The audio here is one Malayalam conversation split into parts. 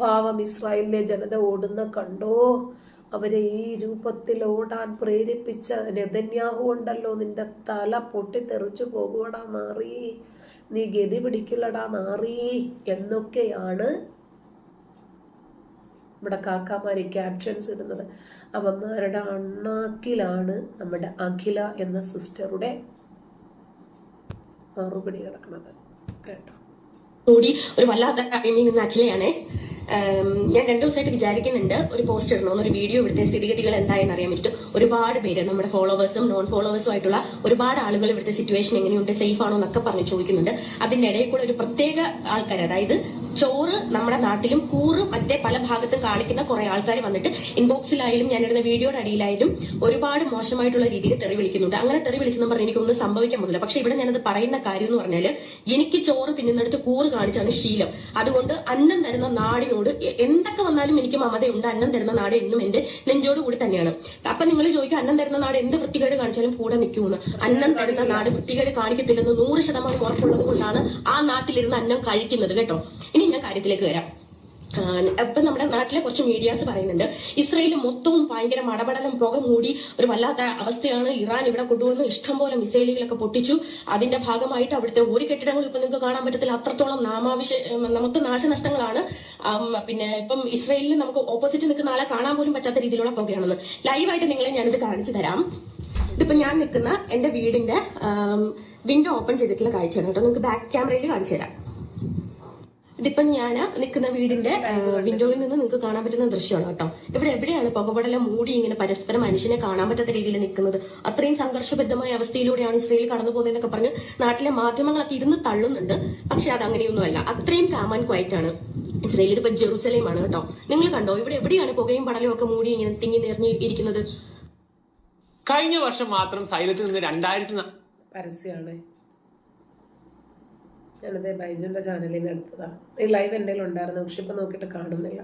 പാവം ഇസ്രായേലിലെ ജനത ഓടുന്ന കണ്ടോ? അവരെ ഈ രൂപത്തിൽ ഓടാൻ പ്രേരിപ്പിച്ച രഥന്യാഹു ഉണ്ടല്ലോ. നിന്റെ തല പൊട്ടിത്തെറിച്ചു പോകുവടാ നാറി. നീ ഗതി പിടിക്കില്ലടാ നാറി. എന്നൊക്കെയാണ് നമ്മുടെ കാക്കാമാര് ക്യാപ്ഷൻസ് ഇടുന്നത്. അവന്മാരുടെ അണ്ണാക്കിലാണ് നമ്മുടെ അഖില എന്ന സിസ്റ്ററുടെ മറുപടി കിടക്കുന്നത്. കേട്ടോ? കൂടി ഒരു വല്ലാത്ത കാര്യം അഖിലയാണേ. ഞാൻ രണ്ടു ദിവസമായിട്ട് വിചാരിക്കുന്നുണ്ട് ഒരു പോസ്റ്റ് ഇടണമെന്ന് ഒരു വീഡിയോ ഇവിടുത്തെ സ്ഥിതിഗതികൾ എന്തായെന്ന് അറിയാൻ പറ്റും ഒരുപാട് പേര് നമ്മുടെ ഫോളോവേഴ്സും നോൺ ഫോളോവേഴ്സും ആയിട്ടുള്ള ഒരുപാട് ആളുകൾ ഇവിടുത്തെ സിറ്റുവേഷൻ എങ്ങനെയുണ്ട് സേഫ് ആണോ എന്നൊക്കെ പറഞ്ഞ് ചോദിക്കുന്നുണ്ട്. അതിന്റെ ഇടയിൽ കൂടെ ഒരു പ്രത്യേക ആൾക്കാർ അതായത് ചോറ് നമ്മുടെ നാട്ടിലും കൂറ് മറ്റേ പല ഭാഗത്തും കാണിക്കുന്ന കുറെ ആൾക്കാർ വന്നിട്ട് ഇൻബോക്സിലായാലും ഞാൻ ഇടുന്ന വീഡിയോയുടെ അടിയിലായാലും ഒരുപാട് മോശമായിട്ടുള്ള രീതിയിൽ തെറി വിളിക്കുന്നുണ്ട്. അങ്ങനെ തെറി വിളിച്ചെന്ന് പറഞ്ഞ് എനിക്കൊന്നും സംഭവിക്കാൻ പോകുന്നില്ല പക്ഷെ ഇവിടെ ഞാനത് പറയുന്ന കാര്യം എന്ന് പറഞ്ഞാൽ എനിക്ക് ചോറ് തിന്നുന്നിടത്ത് കൂറ് കാണിച്ചാണ് ശീലം. അതുകൊണ്ട് അന്നം തരുന്ന നാടിനോട് എന്തൊക്കെ വന്നാലും എനിക്ക് മമതയുണ്ട്. അന്നം തരുന്ന നാട് എന്നും എന്റെ നെഞ്ചോട് കൂടി തന്നെയാണ്. അപ്പൊ നിങ്ങൾ ചോദിക്കും അന്നം തരുന്ന നാട് എന്ത് വൃത്തികേട് കാണിച്ചാലും കൂടെ നിൽക്കുമെന്ന്. അന്നം തരുന്ന നാട് വൃത്തികേട് കാണിക്കത്തില്ലെന്ന് നൂറ് ശതമാനം ഉറപ്പുള്ളത് കൊണ്ടാണ് ആ നാട്ടിലിരുന്ന് അന്നം കഴിക്കുന്നത് കേട്ടോ? ഇനി ഞാൻ കാര്യത്തിലേക്ക് വരാം. ഇപ്പൊ നമ്മുടെ നാട്ടിലെ കുറച്ച് മീഡിയാസ് പറയുന്നുണ്ട് ഇസ്രയേൽ മൊത്തവും ഭയങ്കര മടപടലും പുക മൂടി ഒരു വല്ലാത്ത അവസ്ഥയാണ് ഇറാൻ ഇവിടെ കൊണ്ടുവന്ന് ഇഷ്ടംപോലെ മിസൈലുകളൊക്കെ പൊട്ടിച്ചു. അതിന്റെ ഭാഗമായിട്ട് അവിടുത്തെ ഒരു കെട്ടിടങ്ങളും ഇപ്പൊ നിങ്ങൾക്ക് കാണാൻ പറ്റത്തില്ല. അത്രത്തോളം നാമാവിശ നമുക്ക് നാശനഷ്ടങ്ങളാണ്. പിന്നെ ഇപ്പം ഇസ്രയേലിൽ നമുക്ക് ഓപ്പോസിറ്റ് നിൽക്കുന്ന ആളെ കാണാൻ പോലും പറ്റാത്ത രീതിയിലുള്ള പുകയാണെന്ന്. ലൈവായിട്ട് നിങ്ങളെ ഞാനിത് കാണിച്ചു തരാം. ഇതിപ്പോ ഞാൻ നിൽക്കുന്ന എന്റെ വീടിന്റെ വിൻഡോ ഓപ്പൺ ചെയ്തിട്ടുള്ള കാഴ്ചയാണ് കേട്ടോ. നിങ്ങൾക്ക് ബാക്ക് ക്യാമറയിൽ കാണിച്ചു തരാം. ഇതിപ്പം ഞാൻ നിൽക്കുന്ന വീടിന്റെ വിൻഡോയിൽ നിന്ന് നിങ്ങൾക്ക് കാണാൻ പറ്റുന്ന ദൃശ്യമാണ് കേട്ടോ. ഇവിടെ എവിടെയാണ് പുകപടലം മൂടി ഇങ്ങനെ പരസ്പരം മനുഷ്യനെ കാണാൻ പറ്റാത്ത രീതിയിൽ നിൽക്കുന്നത്? അത്രയും സംഘർഷബദ്ധമായ അവസ്ഥയിലൂടെയാണ് ഇസ്രയേൽ കടന്നു പോകുന്നതെന്നൊക്കെ പറഞ്ഞ് നാട്ടിലെ മാധ്യമങ്ങളൊക്കെ ഇരുന്ന് തള്ളുന്നുണ്ട്. പക്ഷെ അത് അങ്ങനെയൊന്നുമല്ല അത്രയും കാമാൻ ക്വയറ്റ് ആണ്. ഇസ്രയേൽ ഇപ്പൊ ജെറുസലേം ആണ് കേട്ടോ. നിങ്ങൾ കണ്ടോ? ഇവിടെ എവിടെയാണ് പുകയും പടലും ഒക്കെ മൂടി ഇങ്ങനെ തിങ്ങി നിറഞ്ഞു ഇരിക്കുന്നത്? കഴിഞ്ഞ വർഷം മാത്രം സൈലത്തിൽ നിന്ന് രണ്ടായിരത്തി പരസ്യമാണ്. ഞാനത് ബൈജുവിന്റെ ചാനലിൽ നിന്ന് എടുത്തതാണ് ഈ ലൈവ് എന്റെ ഉണ്ടായിരുന്നു പക്ഷെ ഇപ്പം നോക്കിയിട്ട് കാണുന്നില്ല.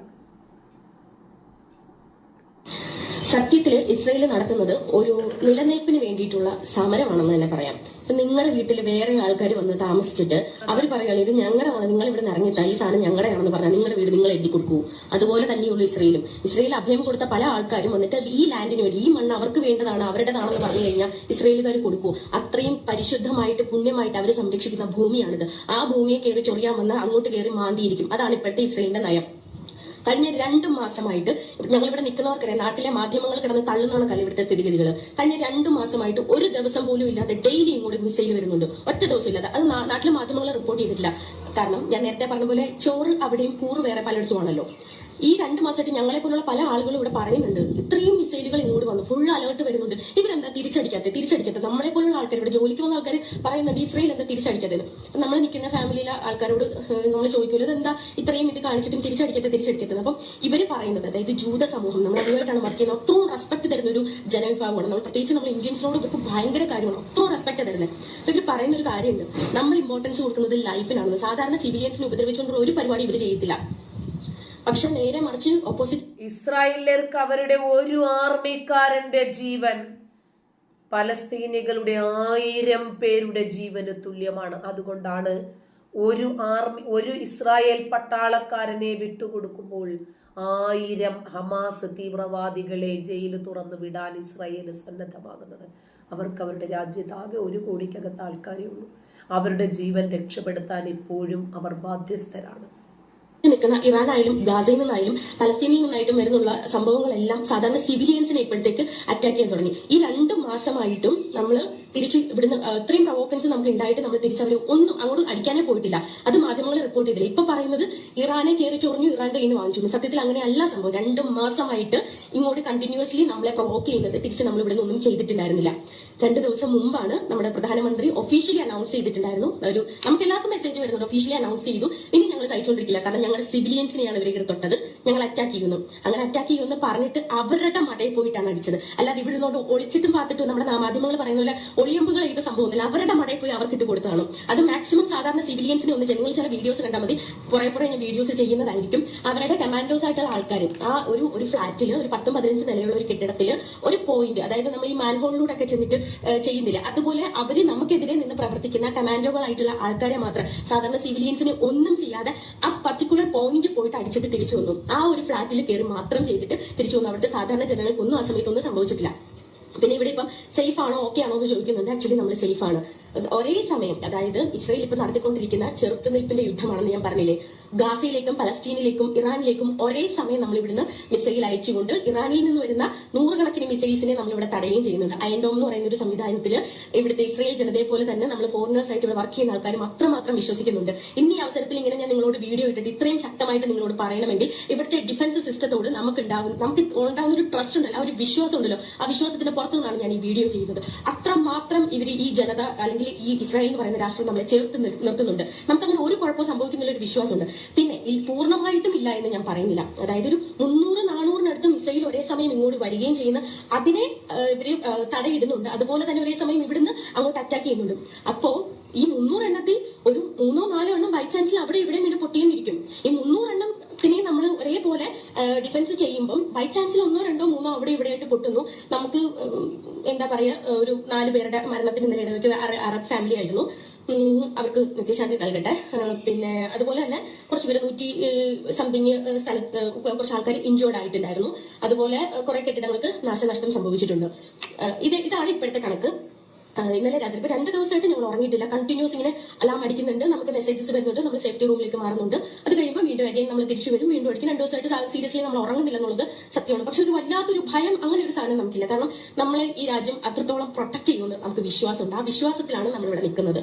സത്യത്തിൽ ഇസ്രയേൽ നടത്തുന്നത് ഒരു നിലനിൽപ്പിന് വേണ്ടിയിട്ടുള്ള സമരമാണെന്ന് തന്നെ പറയാം. ഇപ്പൊ നിങ്ങളുടെ വീട്ടിൽ വേറെ ആൾക്കാർ വന്ന് താമസിച്ചിട്ട് അവർ പറയുകയാണ് ഇത് ഞങ്ങളുടെയാണ് നിങ്ങൾ ഇവിടെ ഇറങ്ങിത്താ ഈ സാധനം ഞങ്ങളുടെയാണെന്ന് പറഞ്ഞാൽ നിങ്ങളുടെ വീട് നിങ്ങൾ എഴുതി കൊടുക്കൂ. അതുപോലെ തന്നെയുള്ളൂ ഇസ്രയേലും. ഇസ്രയേൽ അഭയം കൊടുത്ത പല ആൾക്കാരും വന്നിട്ട് ഈ ലാൻഡിന് വേണ്ടി ഈ മണ്ണ് അവർക്ക് വേണ്ടതാണ് അവരുടേതാണെന്ന് പറഞ്ഞു കഴിഞ്ഞാൽ ഇസ്രയേലുകാർ കൊടുക്കൂ. അത്രയും പരിശുദ്ധമായിട്ട് പുണ്യമായിട്ട് അവർ സംരക്ഷിക്കുന്ന ഭൂമിയാണിത്. ആ ഭൂമിയെ കയറി ചൊറിയാൻ വന്ന് അങ്ങോട്ട് കയറി മാന്തിയിരിക്കും. അതാണ് ഇപ്പോഴത്തെ ഇസ്രയേലിന്റെ നയം. കഴിഞ്ഞ രണ്ട് മാസമായിട്ട് ഞങ്ങൾ ഇവിടെ നിൽക്കുന്നവർക്കറിയാം നാട്ടിലെ മാധ്യമങ്ങൾ കിടന്ന് തള്ളുന്നതാണ് കാര്യം ഇവിടുത്തെ സ്ഥിതിഗതികൾ കഴിഞ്ഞ രണ്ട് മാസമായിട്ട് ഒരു ദിവസം പോലും ഇല്ലാതെ ഡെയിലി ഇങ്ങോട്ട് മിസൈൽ വരുന്നുണ്ട്. ഒറ്റ ദിവസം ഇല്ലാതെ. അത് നാട്ടിലെ മാധ്യമങ്ങൾ റിപ്പോർട്ട് ചെയ്തിട്ടില്ല. കാരണം ഞാൻ നേരത്തെ പറഞ്ഞ പോലെ ചോറ് അവിടെയും കൂറ് വേറെ പലയിടത്തുമാണല്ലോ ഈ രണ്ട് മാസമായിട്ട് ഞങ്ങളെ പോലുള്ള പല ആളുകളും ഇവിടെ പറയുന്നുണ്ട്. ഇത്രയും മിസൈലുകൾ ഇങ്ങോട്ട് വന്നു. ഫുൾ അലേർട്ട് വരുന്നുണ്ട്. ഇവരെന്താ തിരിച്ചടിക്കാത്തത് തിരിച്ചടിക്കാത്തത് നമ്മളെ പോലുള്ള ആൾക്കാർ ഇവിടെ ജോലിക്ക് വന്ന ആൾക്കാർ പറയുന്നുണ്ട് ഇസ്രയേൽ എന്താ തിരിച്ചടിക്കാത്തത്? നമ്മൾ നിൽക്കുന്ന ഫാമിലിയിലെ ആൾക്കാരോട് നമ്മൾ ചോദിക്കുമല്ലോ എന്താ ഇത്രയും ഇത് കാണിച്ചിട്ടും തിരിച്ചടിക്കാത്ത തിരിച്ചടിക്കാത്തത് അപ്പം ഇവർ പറയുന്നത് അതായത് ജൂത സമൂഹം നമ്മൾ അതുമായിട്ടാണ് വർക്ക് ചെയ്യുന്നത് അത്രയും റെസ്പെക്ട് തരുന്ന ഒരു ജനവിഭാഗമാണ്. നമ്മൾ പ്രത്യേകിച്ച് നമ്മൾ ഇന്ത്യൻസിനോട് ഇവർക്ക് ഭയങ്കര കാര്യമാണ്. അത്രയും റെസ്പെക്ട് തരുന്നത് അപ്പൊ ഇവർ പറയുന്ന ഒരു കാര്യമുണ്ട്. നമ്മൾ ഇമ്പോർട്ടൻസ് കൊടുക്കുന്നത് ലൈഫിനാണ് സാധാരണ സിവിലിയൻസിനെ ഉപദ്രവിച്ചുകൊണ്ടുള്ള ഒരു പരിപാടി ഇവർ ചെയ്യത്തില്ല. പക്ഷെ നേരെ മറിച്ച് ഓപ്പോസിറ്റ് ഇസ്രായേലർക്ക് അവരുടെ ഒരു ആർമിക്കാരന്റെ ജീവൻ പലസ്തീനികളുടെ ആയിരം പേരുടെ ജീവന് തുല്യമാണ്. അതുകൊണ്ടാണ് ഒരു ആർമി ഒരു ഇസ്രായേൽ പട്ടാളക്കാരനെ വിട്ടുകൊടുക്കുമ്പോൾ ആയിരം ഹമാസ് തീവ്രവാദികളെ ജയിൽ തുറന്നു വിടാൻ ഇസ്രായേൽ സന്നദ്ധമാകുന്നത്. അവർക്ക് അവരുടെ രാജ്യത്താകെ ഒരു കോടിക്കകത്ത് ആൾക്കാരേ ഉള്ളൂ. അവരുടെ ജീവൻ രക്ഷപ്പെടുത്താൻ ഇപ്പോഴും അവർ ബാധ്യസ്ഥരാണ്. നിൽക്കുന്ന ഇറാനായാലും ഗാസയിൽ നിന്നായാലും പലസ്തീനിൽ നിന്നായിട്ടും വരുന്നുള്ള സംഭവങ്ങളെല്ലാം സാധാരണ സിവിലിയൻസിനെ ഇപ്പോഴത്തേക്ക് അറ്റാക്ക് ചെയ്യാൻ തുടങ്ങി. ഈ രണ്ട് മാസമായിട്ടും നമ്മൾ തിരിച്ച് ഇവിടുന്ന് ഇത്രയും പ്രവോക്കൻസ് നമുക്ക് ഉണ്ടായിട്ട് നമ്മൾ തിരിച്ച് അവർ ഒന്നും അങ്ങോട്ട് അടിക്കാനേ പോയിട്ടില്ല. അത് മാധ്യമങ്ങൾ റിപ്പോർട്ട് ചെയ്തില്ല. ഇപ്പൊ പറയുന്നത് ഇറാനെ കയറി ചൊറിഞ്ഞു ഇറാന്റെ കയ്യിൽ നിന്ന് വാങ്ങിച്ചു. സത്യത്തിൽ അങ്ങനെയല്ല സംഭവം. രണ്ട് മാസമായിട്ട് ഇങ്ങോട്ട് കണ്ടിന്യൂസ്ലി നമ്മളെ പ്രൊവോക്ക് ചെയ്യുന്നത് തിരിച്ച് നമ്മൾ ഇവിടെ ഒന്നും ചെയ്തിട്ടുണ്ടായിരുന്നില്ല. രണ്ട് ദിവസം മുമ്പാണ് നമ്മുടെ പ്രധാനമന്ത്രി ഒഫീഷ്യലി അനൗൺസ് ചെയ്തിട്ടുണ്ടായിരുന്നു. ഒരു നമുക്ക് എല്ലാവർക്കും മെസ്സേജ് വരുന്നുണ്ട്. ഒഫീഷ്യലി അനൗൺസ് ചെയ്തു. ഇനി ഞങ്ങൾ സഹിച്ചുകൊണ്ടിരിക്കില്ല കാരണം ഞങ്ങളുടെ സിവിലിയൻസിനെയാണ് ഇവർ തൊട്ടത്. ഞങ്ങൾ അറ്റാക്ക് ചെയ്യുന്നു. അങ്ങനെ അറ്റാക്ക് ചെയ്യുമെന്ന് പറഞ്ഞിട്ട് അവരുടെ മടയിൽ പോയിട്ടാണ് അടിച്ചത്. അല്ലാതെ ഇവിടെ നിന്നോട് ഒളിച്ചിട്ടും പാത്തിട്ടും നമ്മുടെ മാധ്യമങ്ങൾ പറയുന്ന പോലെ ഒളിയമ്പുകൾ ചെയ്ത സംഭവമില്ല അവരുടെ മടയിൽ പോയി അവർക്ക് ഇട്ട് കൊടുത്തതാണ്. അത് മാക്സിമം സാധാരണ സിവിലിയൻസിനെ ഒന്ന് ജനങ്ങൾ ചില വീഡിയോസ് കണ്ടാൽ മതി. കുറെ കുറെ ഞാൻ വീഡിയോസ് ചെയ്യുന്നതായിരിക്കും. അവരുടെ കമാൻഡോസ് ആയിട്ടുള്ള ആൾക്കാർ ആ ഒരു ഒരു ഫ്ലാറ്റിൽ ഒരു പത്തും പതിനഞ്ച് നിലയുള്ള ഒരു കെട്ടിടത്തിൽ ഒരു പോയിന്റ് അതായത് നമ്മൾ ഈ മാൻഹോളിലൂടെ ഒക്കെ ചെന്നിട്ട് ചെയ്യുന്നില്ല. അതുപോലെ അവർ നമുക്കെതിരെ നിന്ന് പ്രവർത്തിക്കുന്ന കമാൻഡോകളായിട്ടുള്ള ആൾക്കാരെ മാത്രം സാധാരണ സിവിലിയൻസിനെ ഒന്നും ചെയ്യാതെ ആ പർട്ടിക്കുലർ പോയിന്റ് പോയിട്ട് അടിച്ചിട്ട് തിരിച്ചു വന്നു. ആ ഒരു ഫ്ലാറ്റിൽ കയറി മാത്രം ചെയ്തിട്ട് തിരിച്ചു വന്നു. അവിടുത്തെ സാധാരണ ജനങ്ങൾക്കൊന്നും ആ സമയത്തൊന്നും സംഭവിച്ചിട്ടില്ല. പിന്നെ ഇവിടെ ഇപ്പം സേഫ് ആണോ ഓക്കെ ആണോ എന്ന് ചോദിക്കുന്നുണ്ട്. ആക്ച്വലി നമ്മൾ സേഫ് ആണ്. ഒരേ സമയം അതായത് ഇസ്രായേൽ ഇപ്പൊ നടത്തിക്കൊണ്ടിരിക്കുന്ന ചെറുത്തുനിൽപ്പിന്റെ യുദ്ധമാണെന്ന് ഞാൻ പറഞ്ഞില്ലേ? ഗാസയിലേക്കും പലസ്തീനിലേക്കും ഇറാനിലേക്കും ഒരേ സമയം നമ്മൾ ഇവിടുന്ന് മിസൈൽ അയച്ചുകൊണ്ട് ഇറാനിൽ നിന്ന് വരുന്ന നൂറുകണക്കിന് മിസൈൽസിനെ നമ്മൾ ഇവിടെ തടയുകയും ചെയ്യുന്നുണ്ട്. അയൻഡോം എന്ന് പറയുന്ന ഒരു സംവിധാനത്തിൽ ഇവിടുത്തെ ഇസ്രായേൽ ജനതയെ പോലെ തന്നെ നമ്മൾ ഫോറിനേഴ്സ് ആയിട്ട് ഇവിടെ വർക്ക് ചെയ്യുന്ന ആൾക്കാരും അത്രമാത്രം വിശ്വസിക്കുന്നുണ്ട്. ഇന്ന് ഈ അവസരത്തിൽ ഇങ്ങനെ ഞാൻ നിങ്ങളോട് വീഡിയോ ഇട്ടിട്ട് ഇത്രയും ശക്തമായിട്ട് നിങ്ങളോട് പറയണമെങ്കിൽ ഇവിടുത്തെ ഡിഫൻസ് സിസ്റ്റത്തോട് നമുക്ക് ഉണ്ടാവുന്ന നമുക്ക് ഉണ്ടാവുന്ന ഒരു ട്രസ്റ്റ് ഉണ്ടല്ലോ ആ ഒരു വിശ്വാസം ഉണ്ടല്ലോ. ആ വിശ്വാസത്തിന്റെ പുറത്തു നിന്നാണ് ഞാൻ ഈ വീഡിയോ ചെയ്യുന്നത്. അത്രമാത്രം ഇവർ ഈ ജനത അല്ലെങ്കിൽ ഈ ഇസ്രായേൽ എന്ന് പറയുന്ന രാഷ്ട്രം നമ്മളെ ചേർത്ത് നിർ- നിർത്തുന്നുണ്ട്. നമുക്ക് ഒരു കുഴപ്പവും സംഭവിക്കുന്നില്ല ഒരു വിശ്വാസമുണ്ട്. പിന്നെ പൂർണമായിട്ടും ഇല്ല എന്ന് ഞാൻ പറയുന്നില്ല. അതായത് ഒരു മുന്നൂറ് നാനൂറിനടുത്ത് മിസൈൽ ഒരേ സമയം ഇങ്ങോട്ട് വരികയും ചെയ്യുന്ന അതിനെ ഇവർ തടയിടുന്നുണ്ട്. അതുപോലെ തന്നെ ഒരേ സമയം ഇവിടുന്ന് അങ്ങോട്ട് അറ്റാക്ക് ചെയ്യുന്നുണ്ട്. അപ്പോ ഈ മുന്നൂറ് എണ്ണത്തിൽ ഒരു മൂന്നോ നാലോ എണ്ണം ബൈ ചാൻസിൽ അവിടെ ഇവിടെ വീണ്ടും പൊട്ടിയെന്നിരിക്കും ഈ മുന്നൂറ് എണ്ണം ത്തിനെ നമ്മൾ ഒരേപോലെ ഡിഫൻസ് ചെയ്യുമ്പം ബൈ ചാൻസിൽ ഒന്നോ രണ്ടോ മൂന്നോ അവിടെ ഇവിടെ ആയിട്ട് പൊട്ടുന്നു. നമുക്ക് എന്താ പറയാ ഒരു നാല് പേരുടെ മരണത്തിന് നിലയിടവയ്ക്ക് അറബ് ഫാമിലി ആയിരുന്നു. അവർക്ക് നിത്യശാന്തി നൽകട്ടെ. പിന്നെ അതുപോലെ തന്നെ കുറച്ച് പേര് നൂറ്റി സംതിങ് സ്ഥലത്ത് കുറച്ച് ആൾക്കാർ ഇഞ്ചോർഡ് ആയിട്ടുണ്ടായിരുന്നു. അതുപോലെ കുറെ കെട്ടിടങ്ങൾക്ക് നാശനഷ്ടം സംഭവിച്ചിട്ടുണ്ട്. ഇത് ഇതാണ് ഇപ്പോഴത്തെ കണക്ക്. ഇന്നലെ രാത്രി ഇപ്പൊ രണ്ട് ദിവസമായിട്ട് ഞങ്ങൾ ഉറങ്ങിയിട്ടില്ല. കണ്ടിന്യൂസ് ഇങ്ങനെ അലാം അടിക്കുന്നുണ്ട്. നമുക്ക് മെസ്സേജസ് വരുന്നുണ്ട്. നമ്മൾ സേഫ്റ്റി റൂമിലേക്ക് മാറുന്നുണ്ട്. അത് കഴിയുമ്പോൾ വീണ്ടും അഗൈൻ നമ്മൾ തിരിച്ചു വരും. വീണ്ടും അടിക്കും രണ്ട് ദിവസമായിട്ട് സീരിയസ്ലി നമ്മൾ ഉറങ്ങുന്നില്ല എന്നുള്ളത് സത്യമാണ്. പക്ഷെ ഒരു വല്ലാത്തൊരു ഭയം അങ്ങനെ ഒരു സാധനം നമുക്കില്ല. കാരണം നമ്മളെ ഈ രാജ്യം അത്രത്തോളം പ്രൊട്ടക്ട് ചെയ്യുമെന്ന് നമുക്ക് വിശ്വാസമുണ്ട്. ആ വിശ്വാസത്തിലാണ് നമ്മൾ ഇവിടെ നിൽക്കുന്നത്.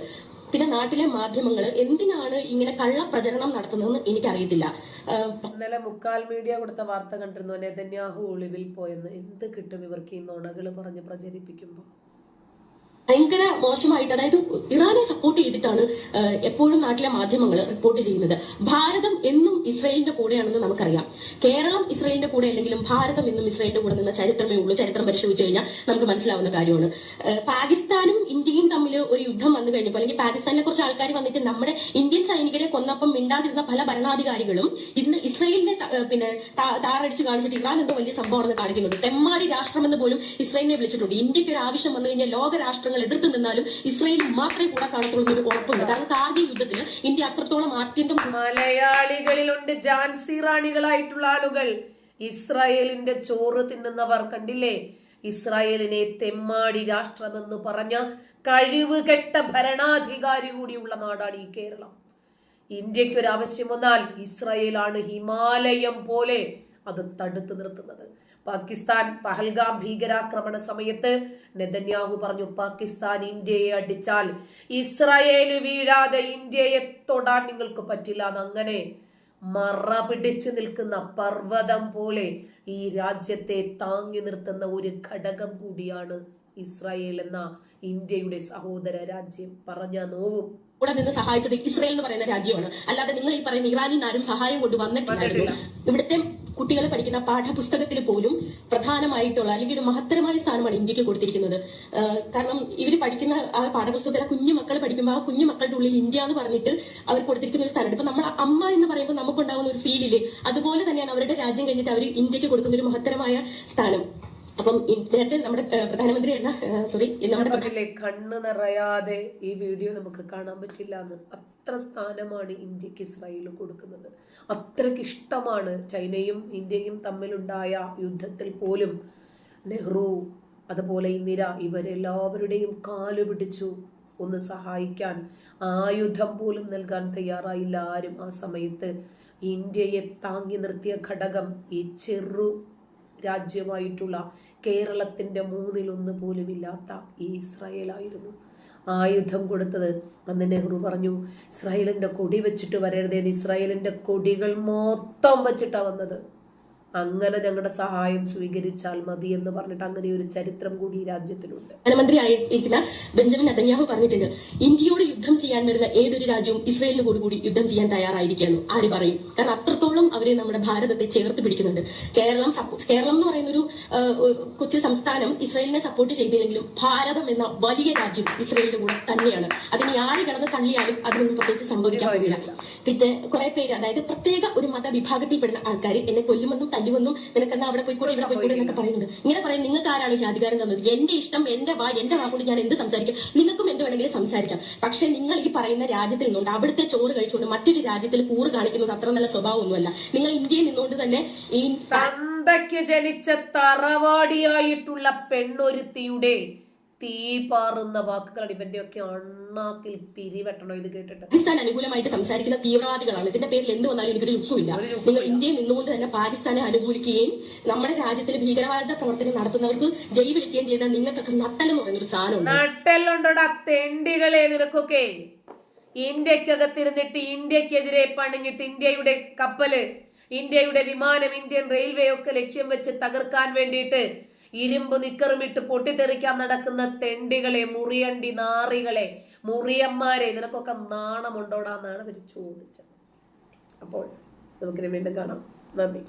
പിന്നെ നാട്ടിലെ മാധ്യമങ്ങൾ എന്തിനാണ് ഇങ്ങനെ കള്ള പ്രചരണം നടത്തുന്നതെന്ന് എനിക്കറിയത്തില്ല. ഇന്നലെ മുക്കാൽ മീഡിയ കൊടുത്ത വാർത്ത കണ്ടിരുന്നു നെതന്യാഹു ഒളിവിൽ പോയെന്ന്. എന്ത് കിട്ടും ഇവർക്ക് ഈ നുണകൾ പറഞ്ഞ് പ്രചരിപ്പിക്കുമ്പോൾ ഭയങ്കര മോശമായിട്ട് അതായത് ഇറാനെ സപ്പോർട്ട് ചെയ്തിട്ടാണ് എപ്പോഴും നാട്ടിലെ മാധ്യമങ്ങൾ റിപ്പോർട്ട് ചെയ്യുന്നത്. ഭാരതം എന്നും ഇസ്രയേലിന്റെ കൂടെയാണെന്ന് നമുക്കറിയാം. കേരളം ഇസ്രയേലിന്റെ കൂടെ അല്ലെങ്കിലും ഭാരതം എന്നും ഇസ്രയേലിന്റെ കൂടെ നിന്ന ചരിത്രമേ ഉള്ളൂ. ചരിത്രം പരിശോധിച്ചു കഴിഞ്ഞാൽ നമുക്ക് മനസ്സിലാവുന്ന കാര്യമാണ്. പാകിസ്ഥാനും ഇന്ത്യയും തമ്മിൽ ഒരു യുദ്ധം വന്നു കഴിഞ്ഞപ്പോൾ അല്ലെങ്കിൽ പാകിസ്ഥാനിലെ കുറച്ച് ആൾക്കാർ വന്നിട്ട് നമ്മുടെ ഇന്ത്യൻ സൈനികരെ കൊന്നപ്പം മിണ്ടാതിരുന്ന പല ഭരണാധികാരികളും ഇന്ന് ഇസ്രയേലിനെ പിന്നെ താറടിച്ച് കാണിച്ചിട്ട് ഇറാൻ എന്തോ വലിയ സംഭവമാണെന്ന് കാണിക്കുന്നുണ്ട്. തെമ്മാടി രാഷ്ട്രമെന്ന് പോലും ഇസ്രയേലിനെ വിളിച്ചിട്ടുണ്ട്. ഇന്ത്യയ്ക്ക് ഒരു ആവശ്യം വന്നു കഴിഞ്ഞാൽ ലോക രാഷ്ട്രങ്ങൾ എതിർത്ത് നിന്നാലും ഇസ്രയേൽ മാത്രമേ കൂടെ കാണത്തുള്ളൂ എന്നൊരു ഉറപ്പുണ്ട്. കാരണം കാർഗിൽ യുദ്ധത്തിന് ഇന്ത്യ അത്രത്തോളം ആത്യന്തം മലയാളികളിലുണ്ട് ജാൻസി റാണികളായിട്ടുള്ള ആളുകൾ. ഇസ്രായേലിന്റെ ചോറ് തിന്നുന്നവർ കണ്ടില്ലേ? ഇസ്രായേലിനെ തെമ്മാടി രാഷ്ട്രമെന്ന് പറഞ്ഞ കഴിവ് കെട്ട ഭരണാധികാരി കൂടിയുള്ള നാടാണ് ഈ കേരളം. ഇന്ത്യയ്ക്ക് ഒരു ആവശ്യം വന്നാൽ ഇസ്രായേലാണ് ഹിമാലയം പോലെ അത് തടുത്തു നിർത്തുന്നത്. പാകിസ്ഥാൻ പഹൽഗാം ഭീകരാക്രമണ സമയത്ത് നെതന്യാഹു പറഞ്ഞു പാകിസ്ഥാൻ ഇന്ത്യയെ അടിച്ചാൽ ഇസ്രായേൽ വീഴാതെ ഇന്ത്യയെ തൊടാൻ നിങ്ങൾക്ക് പറ്റില്ല എന്നങ്ങനെ മറ പിടിച്ചു നിൽക്കുന്ന പർവതം പോലെ ഈ രാജ്യത്തെ താങ്ങി നിർത്തുന്ന ഒരു ഘടകം കൂടിയാണ് ഇസ്രായേൽ എന്ന ഇന്ത്യയുടെ സഹോദര രാജ്യം. പറഞ്ഞ നോവും. ഇവിടെ നിന്ന് സഹായിച്ചത് ഇസ്രായേൽ എന്ന് പറയുന്ന രാജ്യമാണ്. അല്ലാതെ നിങ്ങൾ ഈ പറയുന്ന ഇറാനിൽ നിന്ന് ആരും സഹായം കൊണ്ട് വന്നിട്ടില്ലായിരുന്നു. ഇവിടുത്തെ കുട്ടികൾ പഠിക്കുന്ന പാഠപുസ്തകത്തിൽ പോലും പ്രധാനമായിട്ടുള്ള അല്ലെങ്കിൽ ഒരു മഹത്തരമായ സ്ഥാനമാണ് ഇന്ത്യയ്ക്ക് കൊടുത്തിരിക്കുന്നത്. കാരണം ഇവർ പഠിക്കുന്ന ആ പാഠപുസ്തകത്തിലെ കുഞ്ഞു മക്കൾ പഠിക്കുമ്പോൾ ആ കുഞ്ഞു മക്കളുടെ ഉള്ളിൽ ഇന്ത്യ എന്ന് പറഞ്ഞിട്ട് അവർ കൊടുത്തിരിക്കുന്ന ഒരു സ്ഥാനമാണ് ഇപ്പൊ നമ്മൾ അമ്മ എന്ന് പറയുമ്പോൾ നമുക്കുണ്ടാകുന്ന ഒരു ഫീലിൽ അതുപോലെ തന്നെയാണ് അവരുടെ രാജ്യം കഴിഞ്ഞിട്ട് അവർ ഇന്ത്യയ്ക്ക് കൊടുക്കുന്ന ഒരു മഹത്തരമായ സ്ഥാനം. അപ്പം ഈ നേരത്തെ നമ്മുടെ ആഹ് പ്രധാനമന്ത്രി എന്ന സോറി നമ്മുടെ കണ്ണ് നിറയാതെ ഈ വീഡിയോ നമുക്ക് കാണാൻ പറ്റില്ല എന്ന് അത്ര സ്ഥാനമാണ് ഇന്ത്യയ്ക്ക് ഇസ്രായേൽ കൊടുക്കുന്നത്. അത്രയ്ക്ക് ഇഷ്ടമാണ് ചൈനയും ഇന്ത്യയും തമ്മിലുണ്ടായ യുദ്ധത്തിൽ പോലും നെഹ്റു അതുപോലെ ഇന്ദിര ഇവരെല്ലാവരുടെയും കാലു പിടിച്ചു ഒന്ന് സഹായിക്കാൻ. ആയുധം പോലും നൽകാൻ തയ്യാറായില്ല ആരും ആ സമയത്ത്. ഇന്ത്യയെ താങ്ങി നിർത്തിയ ഘടകം ഈ ചെറു രാജ്യമായിട്ടുള്ള കേരളത്തിന്റെ മൂന്നിലൊന്ന് പോലും ഇല്ലാത്ത ഈ ഇസ്രായേലായിരുന്നു. ആയുധം കൊടുത്തത്. അന്ന് നെഹ്റു പറഞ്ഞു ഇസ്രായേലിന്റെ കൊടി വെച്ചിട്ട് വരരുതേന്ന് ഇസ്രായേലിന്റെ കൊടികൾ മൊത്തം വെച്ചിട്ടാണ് വന്നത്. അങ്ങനെ ഞങ്ങളുടെ സഹായം സ്വീകരിച്ചാൽ മതി എന്ന് പറഞ്ഞിട്ട് അങ്ങനെ ഒരു ചരിത്രം കൂടി ഈ രാജ്യത്തിനുണ്ട് പ്രധാനമന്ത്രി ആയിരിക്കുന്ന ബെഞ്ചമിൻ നെതന്യാഹു പറഞ്ഞിട്ടുണ്ട് ഇന്ത്യയോട് യുദ്ധം ചെയ്യാൻ വരുന്ന ഏതൊരു രാജ്യവും ഇസ്രയേലിന് കൂടി കൂടി യുദ്ധം ചെയ്യാൻ തയ്യാറായിരിക്കുകയാണ്. ആര് പറയും? കാരണം അത്രത്തോളം അവരെ നമ്മുടെ ഭാരതത്തെ ചേർത്ത് പിടിക്കുന്നുണ്ട്. കേരളം കേരളം എന്ന് പറയുന്ന ഒരു കൊച്ചു സംസ്ഥാനം ഇസ്രയേലിനെ സപ്പോർട്ട് ചെയ്തില്ലെങ്കിലും ഭാരതം എന്ന വലിയ രാജ്യം ഇസ്രയേലിന്റെ കൂടെ തന്നെയാണ്. അതിന് ആര് കടന്ന് തള്ളിയാലും അതിനൊന്നും പ്രത്യേകിച്ച് സംഭവിക്കാൻ പോകില്ല പിന്നെ കുറെ പേര് അതായത് പ്രത്യേക ഒരു മതവിഭാഗത്തിൽപ്പെടുന്ന ആൾക്കാർ എന്നെ കൊല്ലുമെന്നും തല്ലുമെന്നും നിനക്കെന്നാ അവിടെ പോയി പോയിക്കൂടെ? ഇവിടെ പോയിക്കൂടെ എന്നൊക്കെ പറയുന്നുണ്ട്. ഇങ്ങനെ പറയും നിങ്ങൾക്ക് ആരാണ് ഈ അധികാരം തന്നത്? എന്റെ ഇഷ്ടം എന്റെ വാ എന്റെ വാ കൊണ്ട് ഞാൻ എന്ത് സംസാരിക്കും? നിങ്ങൾക്കും എന്ത് വേണമെങ്കിലും സംസാരിക്കാം. പക്ഷെ നിങ്ങൾ ഈ പറയുന്ന രാജ്യത്തിൽ നിന്നുകൊണ്ട് അവിടുത്തെ ചോറ് കഴിച്ചുകൊണ്ട് മറ്റൊരു രാജ്യത്തിൽ കൂറ് കാണിക്കുന്നത് അത്ര നല്ല സ്വഭാവമൊന്നുമല്ല. നിങ്ങൾ ഇന്ത്യയിൽ നിന്നുകൊണ്ട് തന്നെ ഈ തന്തയ്ക്ക് ജനിച്ച തറവാടിയായിട്ടുള്ള പെണ്ണൊരുത്തിയുടെ തീ പാറുന്ന വാക്കുകളാണ് ഇവന്റെയൊക്കെ അണ്ണാക്കിൽ പിരിവെട്ടണം ഇത് കേട്ടിട്ട്? പാകിസ്ഥാൻ അനുകൂലമായിട്ട് സംസാരിക്കുന്ന തീവ്രവാദികളാണ്. ഇതിന്റെ പേരിൽ എന്ത് വന്നാലും എനിക്കൊരു യുക്കുമില്ല നിങ്ങൾ ഇന്ത്യയിൽ നിന്നുകൊണ്ട് തന്നെ പാകിസ്ഥാനെ അനുകൂലിക്കുകയും നമ്മുടെ രാജ്യത്തിൽ ഭീകരവാദ പ്രവർത്തനം നടത്തുന്നവർക്ക് ജയ് വിളിക്കുകയും ചെയ്താൽ നിങ്ങൾക്കൊക്കെ നട്ടലെന്ന് പറയുന്നൊരു സാധനം നട്ടെല്ലുണ്ടോടാ തെണ്ടികളെ നിനക്കൊക്കെ? ഇന്ത്യക്കകത്തിരുന്നിട്ട് ഇന്ത്യക്കെതിരെ പണിഞ്ഞിട്ട് ഇന്ത്യയുടെ കപ്പൽ ഇന്ത്യയുടെ വിമാനം ഇന്ത്യൻ റെയിൽവേ ഒക്കെ ലക്ഷ്യം വെച്ച് തകർക്കാൻ വേണ്ടിയിട്ട് ഇരുമ്പ് നിക്കറുമിട്ട് പൊട്ടിത്തെറിക്കാൻ നടക്കുന്ന തെണ്ടികളെ മുറിയണ്ടി നാറികളെ മുറിയന്മാരെ നിനക്കൊക്കെ നാണമുണ്ടോടാന്നാണ് അവർ ചോദിച്ചത്. അപ്പോൾ നമുക്കിനി വീണ്ടും കാണാം. നന്ദി.